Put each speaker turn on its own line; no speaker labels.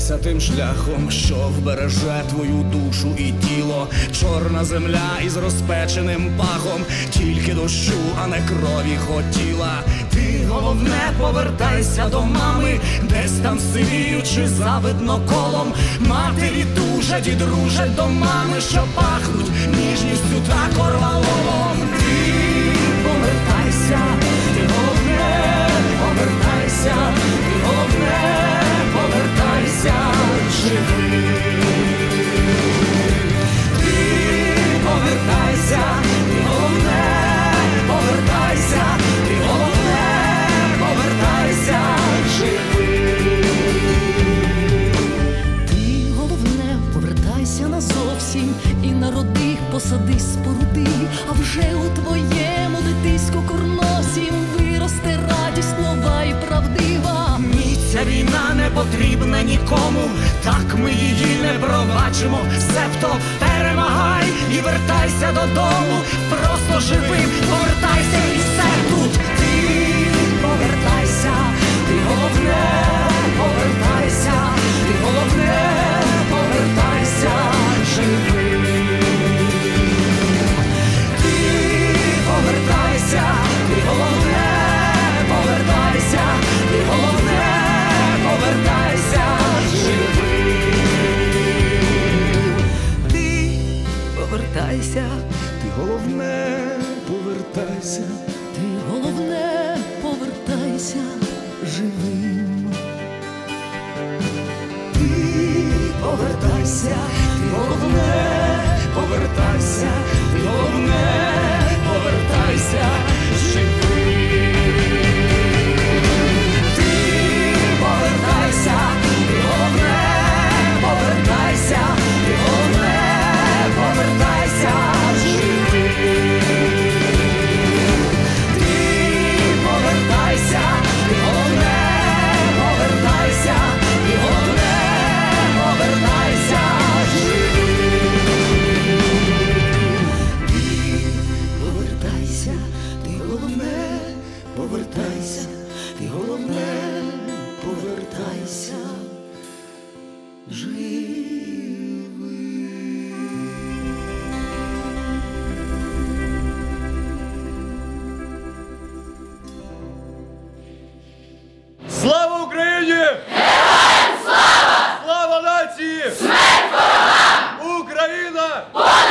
Повертайся тим шляхом, що вбереже твою душу і тіло, чорна земля із розпеченим пахом, тільки дощу, а не крові хотіла. Ти головне, повертайся до мами, десь там сивіючи завидно колом. Матері тужать і дружать до мами, що пахнуть ніжністю та корвалолом.
Посади споруди, а вже у твоєму дитиську корносім виросте радість нова і правдива.
Ні, ця війна не потрібна нікому, так ми її не пробачимо. Себто перемагай і вертайся додому. Просто живим, повертайся і все тут. Повертайся, ти головне, повертайся, ти головне, повертайся.
Слава Україні! Слава! Слава нації! Смерть ворогам! Україна! Понад